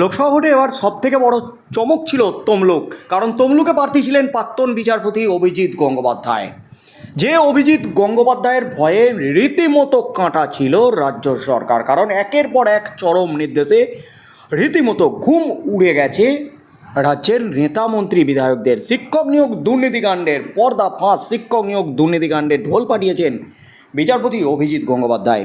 লোকসভা ভোটে এবার সব থেকে বড় চমক ছিল তমলুক, কারণ তমলুকে প্রার্থী ছিলেন প্রাক্তন বিচারপতি অভিজিৎ গঙ্গোপাধ্যায়। যে অভিজিৎ গঙ্গোপাধ্যায়ের ভয়ে রীতিমতো কাঁটা ছিল রাজ্য সরকার, কারণ একের পর এক চরম নির্দেশে রীতিমতো ঘুম উড়ে গেছে রাজ্যের নেতা মন্ত্রী বিধায়কদের। শিক্ষক নিয়োগ দুর্নীতিকাণ্ডের পর্দা ফাঁস শিক্ষক নিয়োগ দুর্নীতিকাণ্ডে ঢোল পাঠিয়েছেন বিচারপতি অভিজিৎ গঙ্গোপাধ্যায়।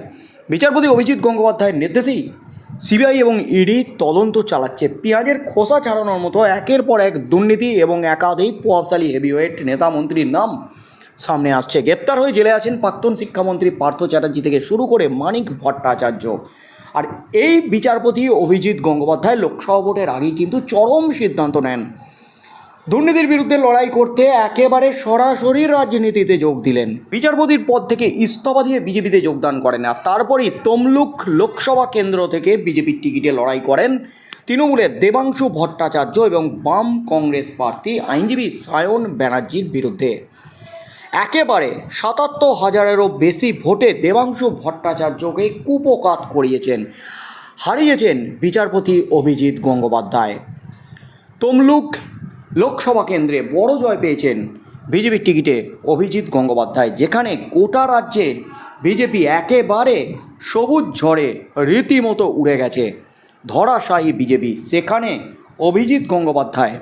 বিচারপতি অভিজিৎ গঙ্গোপাধ্যায়ের নির্দেশেই সিবিআই এবং ইডি তদন্ত চালাচ্ছে। পেঁয়াজের খোসা ছাড়ানোর মতো একের পর এক দুর্নীতি এবং একাধিক প্রভাবশালী হেভিওয়েট নেতা মন্ত্রীর নাম সামনে আসছে। গ্রেপ্তার হয়ে জেলে আছেন প্রাক্তন শিক্ষামন্ত্রী পার্থ চ্যাটার্জি থেকে শুরু করে মানিক ভট্টাচার্য। আর এই বিচারপতি অভিজিৎ গঙ্গোপাধ্যায় লোকসভা ভোটের আগেই কিন্তু চরম সিদ্ধান্ত নেন। দুর্নীতির বিরুদ্ধে লড়াই করতে একেবারে সরাসরি রাজনীতিতে যোগ দিলেন। বিচারপতির পদ থেকে ইস্তফা দিয়ে বিজেপিতে যোগদান করেন আর তারপরেই তমলুক লোকসভা কেন্দ্র থেকে বিজেপির টিকিটে লড়াই করেন তৃণমূলের দেবাংশু ভট্টাচার্য এবং বাম কংগ্রেস প্রার্থী আইনজীবী সায়ন ব্যানার্জির বিরুদ্ধে। একেবারে সাতাত্তর হাজারেরও বেশি ভোটে দেবাংশু ভট্টাচার্যকে কুপকাত করিয়েছেন, হারিয়েছেন বিচারপতি অভিজিৎ গঙ্গোপাধ্যায়। তমলুক লোকসভা কেন্দ্রে বড় জয় পেয়েছেন বিজেপির টিকিটে অভিজিৎ গঙ্গোপাধ্যায়, যেখানে গোটা রাজ্যে বিজেপি একেবারে সবুজ ঝড়ে রীতিমতো উড়ে গেছে। ধরাশায়ী বিজেপি, সেখানে অভিজিৎ গঙ্গোপাধ্যায়।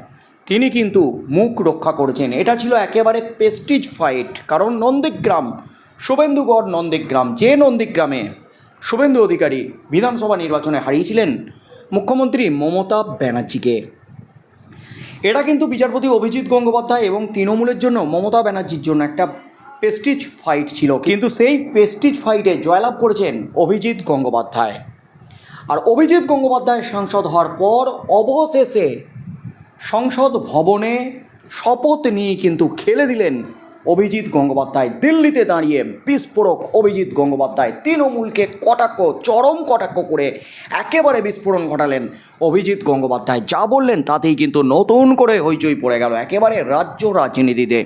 তিনি কিন্তু মুখ রক্ষা করেছেন। এটা ছিল একেবারে পেস্টিজ ফাইট কারণ নন্দীগ্রাম, শুভেন্দুগড় নন্দীগ্রাম, যে নন্দীগ্রামে শুভেন্দু অধিকারী বিধানসভা নির্বাচনে হারিয়েছিলেন মুখ্যমন্ত্রী মমতা ব্যানার্জিকে। এটা কিন্তু বিচারপতি অভিজিৎ গঙ্গোপাধ্যায় এবং তৃণমূলের জন্য মমতা ব্যানার্জির জন্য একটা পেস্টিজ ফাইট ছিল। কিন্তু সেই পেস্টিজ ফাইটে জয়লাভ করেছেন অভিজিৎ গঙ্গোপাধ্যায়। আর অভিজিৎ গঙ্গোপাধ্যায় সাংসদ হওয়ার পর অবশেষে সংসদ ভবনে শপথ নিয়ে কিন্তু খেলে দিলেন অভিজিৎ গঙ্গোপাধ্যায় দিল্লিতে দাঁড়িয়ে বিস্ফোরক অভিজিৎ গঙ্গোপাধ্যায় তৃণমূলকে কটাক্ষ, চরম কটাক্ষ করে একেবারে বিস্ফোরণ ঘটালেন অভিজিৎ গঙ্গোপাধ্যায়। যা বললেন তাতেই কিন্তু নতুন করে হইচই পড়ে গেল একেবারে রাজ্য রাজনীতিতে।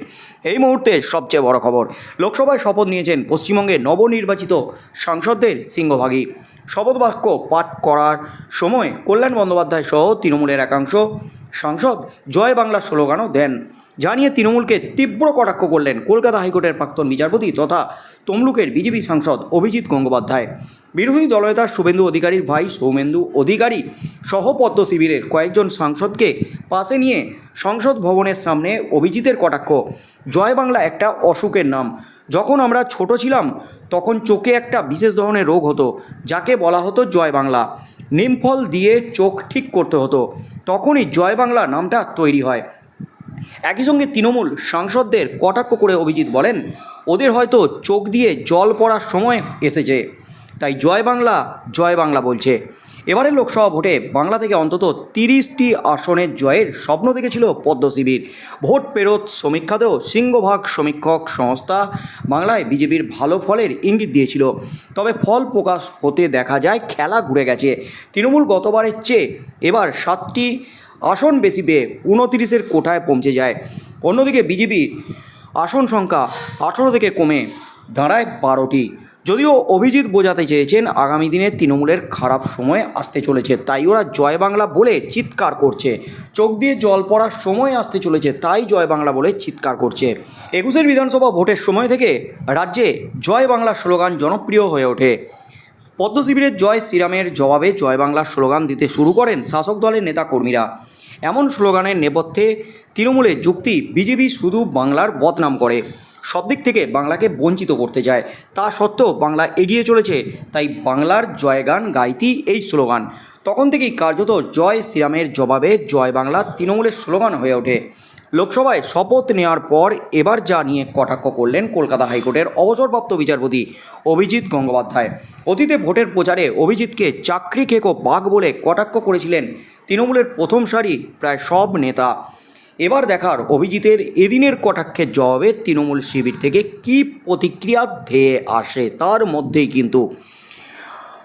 এই মুহূর্তে সবচেয়ে বড় খবর, লোকসভায় শপথ নিয়েছেন পশ্চিমবঙ্গে নবনির্বাচিত সাংসদদের সিংহভাগী শপথ বাক্য পাঠ করার সময় কল্যাণ বন্দ্যোপাধ্যায় সহ তৃণমূলের একাংশ সাংসদ জয় বাংলা স্লোগানও দেন। জানিয়ে তৃণমূলকে তীব্র কটাক্ষ করলেন কলকাতা হাইকোর্টের প্রাক্তন বিচারপতি তথা তমলুকের বিজেপি সাংসদ অভিজিৎ গঙ্গোপাধ্যায়। বিরোধী দলনেতা শুভেন্দু অধিকারীর ভাই সৌমেন্দু অধিকারী সহ পদ্ম শিবিরের কয়েকজন সাংসদকে পাশে নিয়ে সংসদ ভবনের সামনে অভিজিতের কটাক্ষ। জয় বাংলা একটা অসুখের নাম। যখন আমরা ছোট ছিলাম, তখন চোখে একটা বিশেষ ধরনের রোগ হতো, যাকে বলা হতো জয় বাংলা। নিমফল দিয়ে চোখ ঠিক করতে হতো, তখনই জয় বাংলা নামটা তৈরি হয়। একই সঙ্গে তৃণমূল সাংসদদের কটাক্ষ করে অভিজিৎ বলেন, ওদের হয়তো চোখ দিয়ে জল পড়ার সময় এসেছে। তাই জয় বাংলা জয় বাংলা বলছে। এবারের লোকসভা ভোটে বাংলা থেকে অন্তত তিরিশটি আসনের জয়ের স্বপ্ন দেখেছিল পদ্ম শিবির। ভোট পেরোত সমীক্ষাতেও সিংহভাগ সমীক্ষক সংস্থা বাংলায় বিজেপির ভালো ফলের ইঙ্গিত দিয়েছিল। তবে ফল প্রকাশ হতে দেখা যায়, খেলা ঘুরে গেছে। তৃণমূল গতবারের চেয়ে এবার সাতটি আসন বেশি পেয়ে উনতিরিশের কোঠায় পৌঁছে যায়। অন্যদিকে বিজেপির আসন সংখ্যা আঠেরো থেকে কমে দাঁড়ায় বারোটি। যদিও অভিজিৎ বোঝাতে চেয়েছেন, আগামী দিনে তৃণমূলের খারাপ সময় আসতে চলেছে, তাই ওরা জয় বাংলা বলে চিৎকার করছে। চোখ দিয়ে জল পড়ার সময় আসতে চলেছে, তাই জয় বাংলা বলে চিৎকার করছে। একুশের বিধানসভা ভোটের সময় থেকে রাজ্যে জয় বাংলা স্লোগান জনপ্রিয় হয়ে ওঠে। পদ্ম শিবিরের জয় শ্রীরামের জবাবে জয় বাংলার স্লোগান দিতে শুরু করেন শাসক দলের নেতাকর্মীরা। এমন স্লোগানের নেপথ্যে তৃণমূলের যুক্তি বিজেপি শুধু বাংলার বদনাম করে। সব দিক থেকে বাংলাকে বঞ্চিত করতে যায়। তা সত্ত্বেও বাংলা এগিয়ে চলেছে, তাই বাংলার জয়গান গাইতি এই স্লোগান। তখন থেকেই কার্যত জয় শ্রীরামের জবাবে জয় বাংলা তৃণমূলের স্লোগান হয়ে ওঠে। লোকসভায় শপথ নেওয়ার পর এবার যা নিয়ে কটাক্ষ করলেন কলকাতা হাইকোর্টের অবসরপ্রাপ্ত বিচারপতি অভিজিৎ গঙ্গোপাধ্যায়। অতীতে ভোটের প্রচারে অভিজিৎকে চাকরি খেকো বাঘ বলে কটাক্ষ করেছিলেন তৃণমূলের প্রথম সারি প্রায় সব নেতা। এবার দেখার অভিজিতের এদিনের কটাক্ষের জবাবে তৃণমূল শিবির থেকে কী প্রতিক্রিয়া ধেয়ে আসে তার মধ্যেই কিন্তু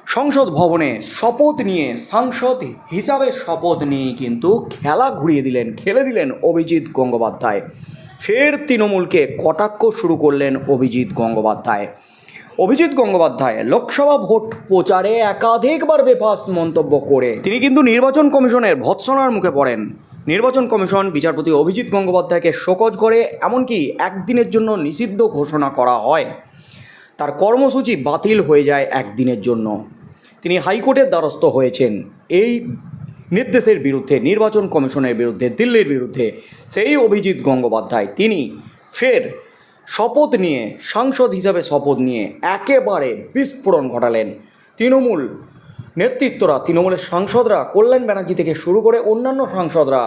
সংসদ ভবনে শপথ নিয়ে, সাংসদ হিসাবে শপথ নিয়ে কিন্তু খেলা ঘুরিয়ে দিলেন, খেলে দিলেন অভিজিৎ গঙ্গোপাধ্যায়। ফের তৃণমূলকে কটাক্ষ শুরু করলেন অভিজিৎ গঙ্গোপাধ্যায়। অভিজিৎ গঙ্গোপাধ্যায় লোকসভা ভোট প্রচারে একাধিকবার বেফাস মন্তব্য করে। তিনি কিন্তু নির্বাচন কমিশনের ভৎসনার মুখে পড়েন। নির্বাচন কমিশন বিচারপতি অভিজিৎ গঙ্গোপাধ্যায়কে শোকজ করে, এমনকি একদিনের জন্য নিষিদ্ধ ঘোষণা করা হয়। তার কর্মসূচি বাতিল হয়ে যায় একদিনের জন্য। তিনি হাইকোর্টের দ্বারস্থ হয়েছেন। এই নির্দেশের বিরুদ্ধে, নির্বাচন কমিশনের বিরুদ্ধে, দিল্লির বিরুদ্ধে, সেই অভিজিৎ গঙ্গোপাধ্যায়, তিনি ফের শপথ নিয়ে, সাংসদ হিসাবে শপথ নিয়ে, একেবারে বিস্ফোরণ ঘটালেন। তৃণমূল নেতৃত্বরা, তৃণমূলের সাংসদরা, কল্যাণ ব্যানার্জি থেকে শুরু করে অন্যান্য সাংসদরা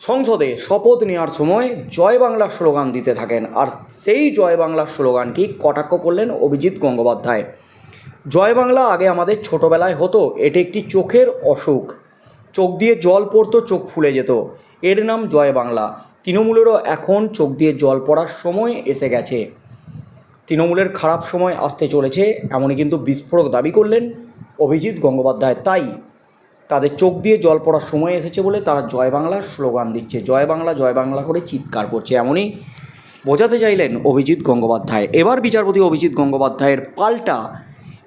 সংসদে শপথ নেওয়ার সময় জয় বাংলা স্লোগান দিতে থাকেন। আর সেই জয় বাংলা স্লোগানটি কটাক্ষ করলেন অভিজিৎ গঙ্গোপাধ্যায়। জয় বাংলা আগে আমাদের ছোটোবেলায় হতো, এটি একটি চোখের অসুখ। চোখ দিয়ে জল পড়তো, চোখ ফুলে যেত। এর নাম জয় বাংলা। তৃণমূলেরও এখন চোখ দিয়ে জল পড়ার সময় এসে গেছে। তৃণমূলের খারাপ সময় আসতে চলেছে, এমনই কিন্তু বিস্ফোরক দাবি করলেন অভিজিৎ গঙ্গোপাধ্যায়। তাই তাদের চোখ দিয়ে জল পড়ার সময় এসেছে বলে তারা জয় বাংলার স্লোগান দিচ্ছে। জয় বাংলা জয় বাংলা করে চিৎকার করছে এমনই বোঝাতে চাইলেন অভিজিৎ গঙ্গোপাধ্যায়। এবার বিচারপতি অভিজিৎ গঙ্গোপাধ্যায়ের পাল্টা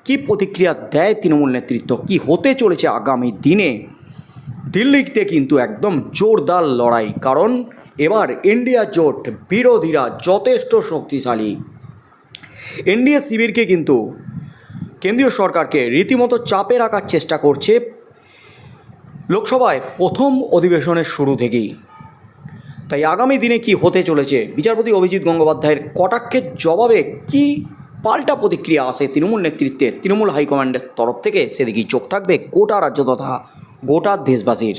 কি প্রতিক্রিয়া দেয় তৃণমূল নেতৃত্ব? কি হতে চলেছে আগামী দিনে? দিল্লিতে কিন্তু একদম জোরদার লড়াই। কারণ এবার ইন্ডিয়া জোট বিরোধীরা যথেষ্ট শক্তিশালী। এনডিএ শিবিরকে কিন্তু কেন্দ্রীয় সরকারকে রীতিমতো চাপে রাখার চেষ্টা করছে লোকসভায় প্রথম অধিবেশনের শুরু থেকেই। তাই আগামী দিনে কি হতে চলেছে? বিচারপতি অভিজিৎ গঙ্গোপাধ্যায়ের কটাক্ষের জবাবে কি পাল্টা প্রতিক্রিয়া আসে তৃণমূল নেতৃত্বে? তৃণমূল হাইকমান্ডের তরফ থেকে সেদিকেই চোখ থাকবে গোটা রাজ্য তথা গোটা দেশবাসীর।